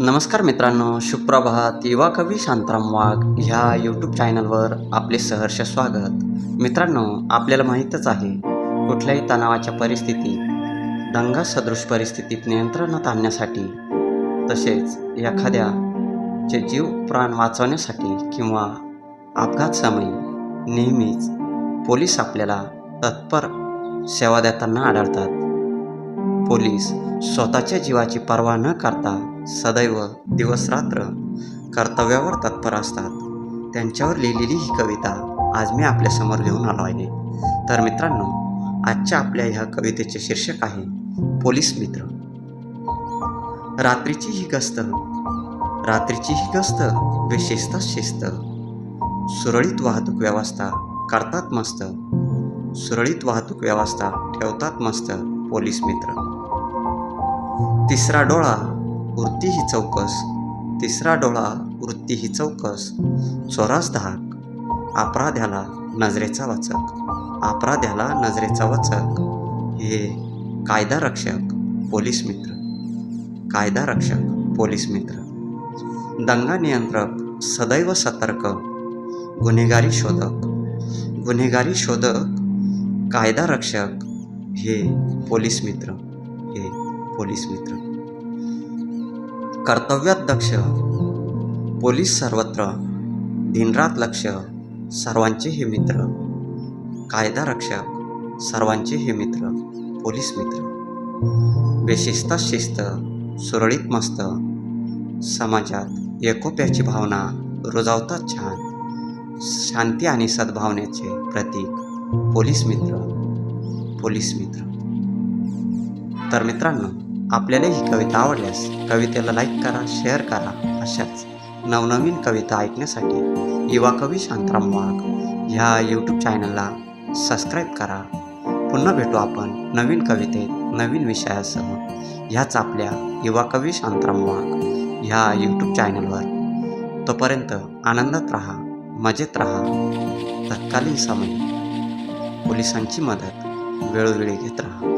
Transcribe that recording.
नमस्कार मित्रांनो सुप्रभात युवा कवी शांताराम वाघ ह्या यूट्यूब चॅनलवर आपले सहर्ष स्वागत. मित्रांनो आपल्याला माहीतच आहे कुठल्याही तणावाच्या परिस्थितीत दंगा सदृश परिस्थितीत नियंत्रणात आणण्यासाठी तसेच एखाद्याचे जीव प्राण वाचवण्यासाठी किंवा अपघात समयी नेहमीच पोलीस आपल्याला तत्पर सेवा देताना आढळतात. पोलीस स्वतःच्या जीवाची पर्वा न करता सदैव दिवसरात्र कर्तव्यावर तत्पर असतात. त्यांच्यावर लिहिलेली ही कविता आज मी आपल्यासमोर घेऊन आलो आहे. तर मित्रांनो आजच्या आपल्या ह्या कवितेचे शीर्षक आहे पोलीस मित्र. रात्रीची ही गस्त रात्रीची ही गस्त विशेषत शिस्त. सुरळीत वाहतूक व्यवस्था करतात मस्त. सुरळीत वाहतूक व्यवस्था ठेवतात मस्त पोलीस मित्र. तिसरा डोळा वृत्ती ही चौकस. तिसरा डोळा वृत्ती ही चौकस. चोरास धाक. अपराध्याला नजरेचा वचक. अपराध्याला नजरेचा वचक. हे कायदा रक्षक पोलीस मित्र. कायदा रक्षक पोलीस मित्र. दंगा नियंत्रक सदैव सतर्क. गुन्हेगारी शोधक. गुन्हेगारी शोधक कायदा रक्षक. हे पोलीस मित्र. हे पोलीस मित्र. कर्तव्यात दक्ष. पोलीस सर्वत्र. दिनरात लक्ष. सर्वांचे हे मित्र. कायदा रक्षक. सर्वांचे हे मित्र. पोलीस मित्र. बेशिस्ता शिस्त सुरळीत मस्त. समाजात एकोप्याची भावना रुजावतात छान. शांती आणि सद्भावनेचे प्रतीक पोलीस मित्र. पोलीस मित्र. तर मित्रांनो आपल्याला ही कविता आवडल्यास कवितेला लाईक करा शेअर करा अशाच नवनवीन कविता ऐकण्यासाठी युवा कवी शांतराम वाघ ह्या यूट्यूब चॅनलला सबस्क्राईब करा. पुन्हा भेटू आपण नवीन कवितेत नवीन विषयासह ह्याच आपल्या युवा कवी शांतराम वाघ ह्या यूट्यूब चॅनलवर तोपर्यंत आनंदात राहा मजेत राहा तत्कालीन समय. पोलिसांची मदत वेळोवेळी घेत राहा.